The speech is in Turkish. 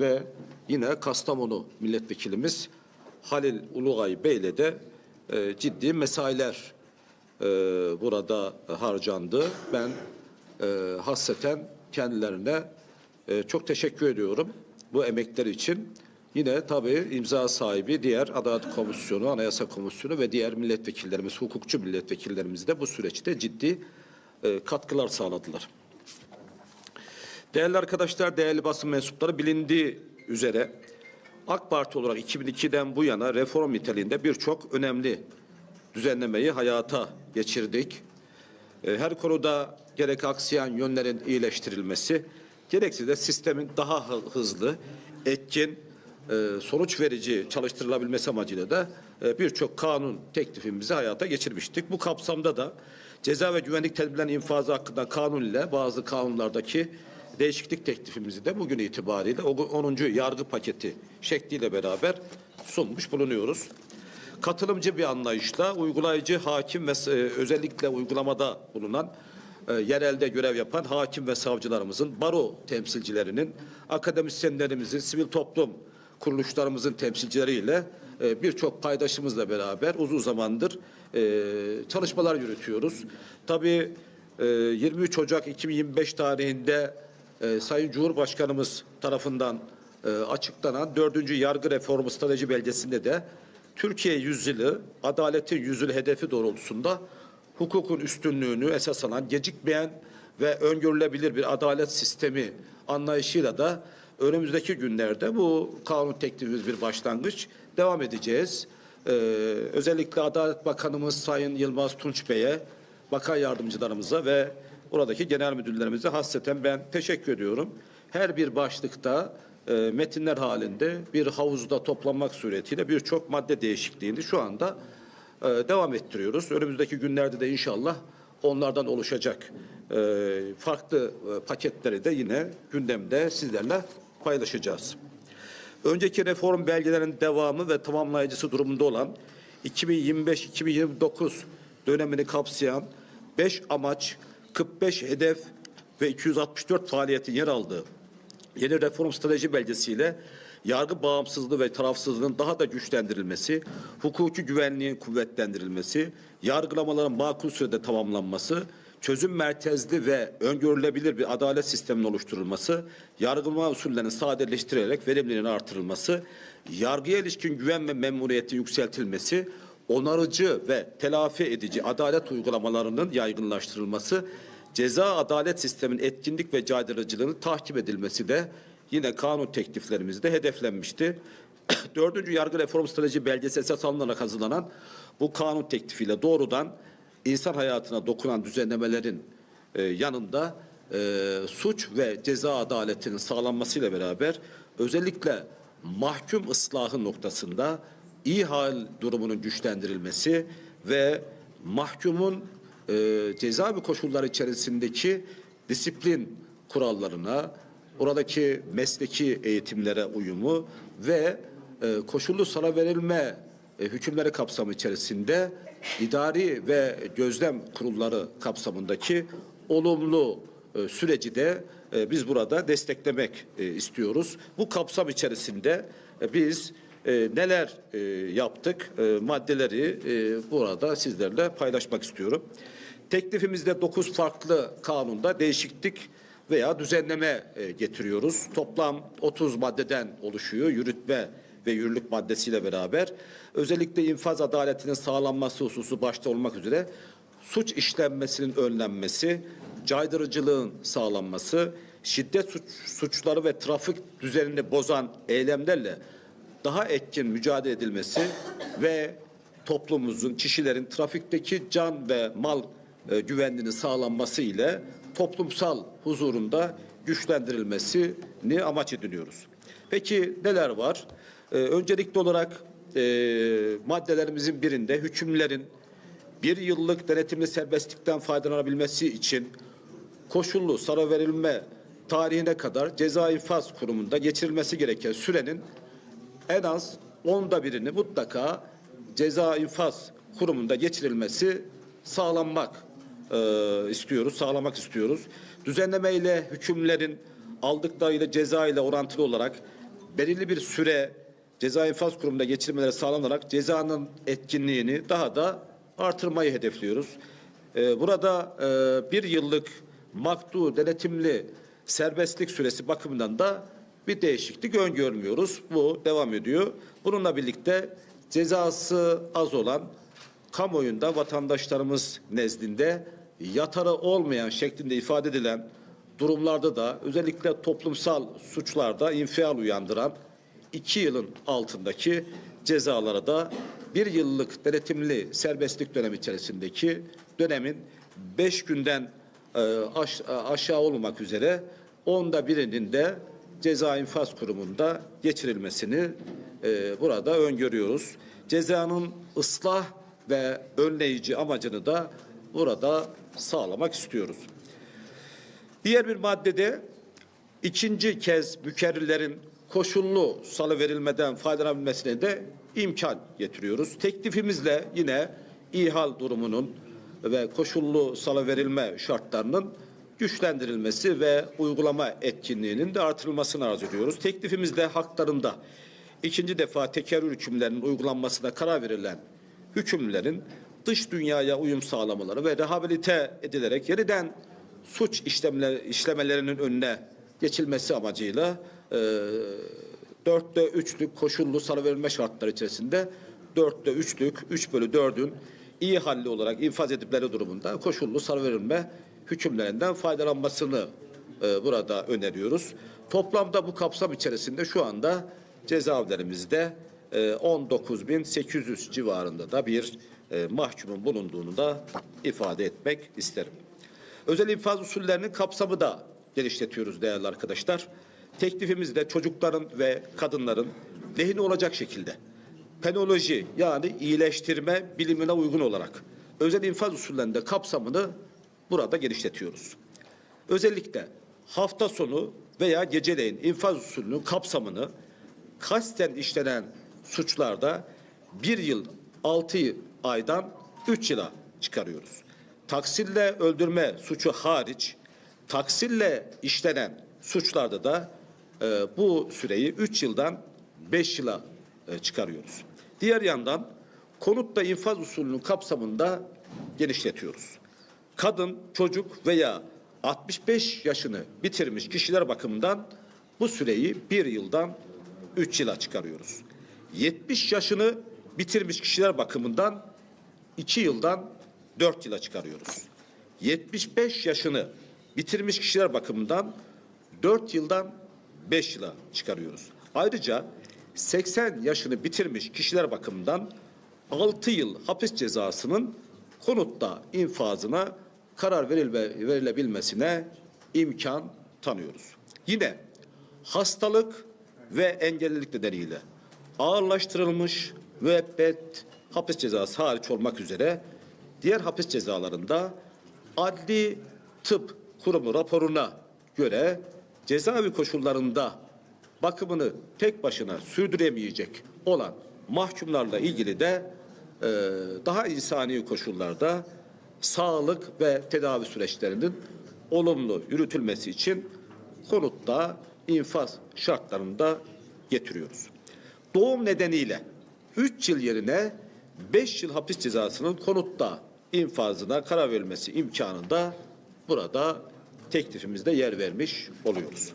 ve yine Kastamonu milletvekilimiz Halil Ulugay Bey ile de e, ciddi mesailer e, burada harcandı. Ben e, hasreten kendilerine e, çok teşekkür ediyorum bu emekleri için. Yine tabii imza sahibi diğer Adalet Komisyonu, Anayasa Komisyonu ve diğer milletvekillerimiz, hukukçu milletvekillerimiz de bu süreçte ciddi e, katkılar sağladılar. Değerli arkadaşlar, değerli basın mensupları bilindiği üzere AK Parti olarak 2002'den bu yana reform niteliğinde birçok önemli düzenlemeyi hayata geçirdik. E, Her konuda gerek aksayan yönlerin iyileştirilmesi, gerekse de sistemin daha hı- hızlı, etkin, e, sonuç verici çalıştırılabilmesi amacıyla da e, birçok kanun teklifimizi hayata geçirmiştik. Bu kapsamda da ceza ve güvenlik tedbirlerinin infazı hakkında kanun ile bazı kanunlardaki değişiklik teklifimizi de bugün itibariyle o 10. yargı paketi şekliyle beraber sunmuş bulunuyoruz katılımcı bir anlayışla uygulayıcı hakim ve e, özellikle uygulamada bulunan e, yerelde görev yapan hakim ve savcılarımızın, baro temsilcilerinin, akademisyenlerimizin, sivil toplum kuruluşlarımızın temsilcileriyle e, birçok paydaşımızla beraber uzun zamandır çalışmalar yürütüyoruz. Tabii e, 23 Ocak 2025 tarihinde e, Sayın Cumhurbaşkanımız tarafından e, açıklanan 4. Yargı Reformu Strateji Belgesi'nde de Türkiye yüzyılı, adaletin yüzyılı hedefi doğrultusunda hukukun üstünlüğünü esas alan gecikmeyen ve öngörülebilir bir adalet sistemi anlayışıyla da önümüzdeki günlerde bu kanun teklifimiz bir başlangıç devam edeceğiz. Ee, özellikle Adalet Bakanımız Sayın Yılmaz Tunç Bey'e, bakan yardımcılarımıza ve oradaki genel müdürlerimize hasreten ben teşekkür ediyorum. Her bir başlıkta e, metinler halinde bir havuzda toplanmak suretiyle birçok madde değişikliğini şu anda e, devam ettiriyoruz. Önümüzdeki günlerde de inşallah onlardan oluşacak e, farklı e, paketleri de yine gündemde sizlerle paylaşacağız. Önceki reform belgelerinin devamı ve tamamlayıcısı durumunda olan 2025-2029 dönemini kapsayan 5 amaç, 45 hedef ve 264 faaliyetin yer aldığı yeni reform strateji belgesiyle yargı bağımsızlığı ve tarafsızlığının daha da güçlendirilmesi, hukuki güvenliğin kuvvetlendirilmesi, yargılamaların makul sürede tamamlanması, çözüm merkezli ve öngörülebilir bir adalet sisteminin oluşturulması, yargılama usullerinin sadeleştirerek verimliliğinin artırılması, yargıya ilişkin güven ve memnuniyetin yükseltilmesi, onarıcı ve telafi edici adalet uygulamalarının yaygınlaştırılması, ceza adalet sisteminin etkinlik ve caydırıcılığını takip edilmesi de yine kanun tekliflerimizde hedeflenmişti. Dördüncü yargı reform strateji belgesi esas alınarak hazırlanan bu kanun teklifiyle doğrudan insan hayatına dokunan düzenlemelerin e, yanında e, suç ve ceza adaletinin sağlanmasıyla beraber özellikle mahkum ıslahı noktasında iyi hal durumunun güçlendirilmesi ve mahkumun e, cezaevi koşulları içerisindeki disiplin kurallarına, oradaki mesleki eğitimlere uyumu ve e, koşullu sana verilme e, hükümleri kapsamı içerisinde idari ve gözlem kurulları kapsamındaki olumlu e, süreci de e, biz burada desteklemek e, istiyoruz. Bu kapsam içerisinde e, biz e, neler e, yaptık e, maddeleri e, burada sizlerle paylaşmak istiyorum. Teklifimizde 9 farklı kanunda değişiklik veya düzenleme e, getiriyoruz. Toplam 30 maddeden oluşuyor yürütme ve yürürlük maddesiyle beraber. Özellikle infaz adaletinin sağlanması hususu başta olmak üzere suç işlenmesinin önlenmesi, caydırıcılığın sağlanması, şiddet suç, suçları ve trafik düzenini bozan eylemlerle daha etkin mücadele edilmesi ve toplumumuzun, kişilerin trafikteki can ve mal e, güvenliğinin sağlanması ile toplumsal huzurunda güçlendirilmesini amaç ediniyoruz. Peki neler var? E, öncelikli olarak e, maddelerimizin birinde hükümlerin bir yıllık denetimli serbestlikten faydalanabilmesi için koşullu salı verilme tarihine kadar ceza infaz kurumunda geçirilmesi gereken sürenin en az onda birini mutlaka ceza infaz kurumunda geçirilmesi sağlanmak e, istiyoruz, sağlamak istiyoruz. Düzenleme ile hükümlerin aldıklarıyla ceza ile orantılı olarak belirli bir süre ceza infaz kurumunda geçirmeleri sağlanarak cezanın etkinliğini daha da artırmayı hedefliyoruz. Ee, burada e, bir yıllık maktu denetimli serbestlik süresi bakımından da bir değişiklik öngörmüyoruz. Bu devam ediyor. Bununla birlikte cezası az olan kamuoyunda vatandaşlarımız nezdinde yatarı olmayan şeklinde ifade edilen durumlarda da özellikle toplumsal suçlarda infial uyandıran iki yılın altındaki cezalara da bir yıllık denetimli serbestlik dönemi içerisindeki dönemin beş günden e, aş- aşağı olmak üzere onda birinin de ceza infaz kurumunda geçirilmesini e, burada öngörüyoruz. Cezanın ıslah ve önleyici amacını da burada sağlamak istiyoruz. Diğer bir maddede ikinci kez mükerrirlerin koşullu salı verilmeden faydalanabilmesine de imkan getiriyoruz. Teklifimizle yine ihal durumunun ve koşullu salı verilme şartlarının güçlendirilmesi ve uygulama etkinliğinin de artırılmasını arz ediyoruz. Teklifimizde haklarında ikinci defa tekerrür hükümlerinin uygulanmasına karar verilen hükümlerin dış dünyaya uyum sağlamaları ve rehabilite edilerek yeniden suç işlemler, işlemelerinin önüne geçilmesi amacıyla e, dörtte üçlük koşullu salıverilme şartları içerisinde dörtte üçlük, üç bölü dördün iyi halli olarak infaz edipleri durumunda koşullu salıverilme hükümlerinden faydalanmasını e, burada öneriyoruz. Toplamda bu kapsam içerisinde şu anda cezaevlerimizde e, 19.800 civarında da bir e, mahkumun bulunduğunu da ifade etmek isterim. Özel infaz usullerinin kapsamı da genişletiyoruz değerli arkadaşlar. Teklifimizde çocukların ve kadınların lehine olacak şekilde penoloji yani iyileştirme bilimine uygun olarak özel infaz usullerinde kapsamını burada genişletiyoruz. Özellikle hafta sonu veya geceleyin infaz usulünün kapsamını kasten işlenen suçlarda bir yıl altı aydan üç yıla çıkarıyoruz. Taksirle öldürme suçu hariç taksirle işlenen suçlarda da e, bu süreyi üç yıldan beş yıla e, çıkarıyoruz. Diğer yandan konutta infaz usulünün kapsamında genişletiyoruz. Kadın, çocuk veya 65 yaşını bitirmiş kişiler bakımından bu süreyi bir yıldan üç yıla çıkarıyoruz. 70 yaşını bitirmiş kişiler bakımından 2 yıldan 4 yıla çıkarıyoruz. 75 yaşını bitirmiş kişiler bakımından 4 yıldan 5 yıla çıkarıyoruz. Ayrıca 80 yaşını bitirmiş kişiler bakımından 6 yıl hapis cezasının konutta infazına karar verilme, verilebilmesine imkan tanıyoruz. Yine hastalık ve engellilik nedeniyle ağırlaştırılmış müebbet hapis cezası hariç olmak üzere diğer hapis cezalarında adli tıp kurumu raporuna göre cezaevi koşullarında bakımını tek başına sürdüremeyecek olan mahkumlarla ilgili de e, daha insani koşullarda sağlık ve tedavi süreçlerinin olumlu yürütülmesi için konutta infaz şartlarında getiriyoruz. Doğum nedeniyle 3 yıl yerine 5 yıl hapis cezasının konutta infazına karar verilmesi imkanında burada teklifimizde yer vermiş oluyoruz.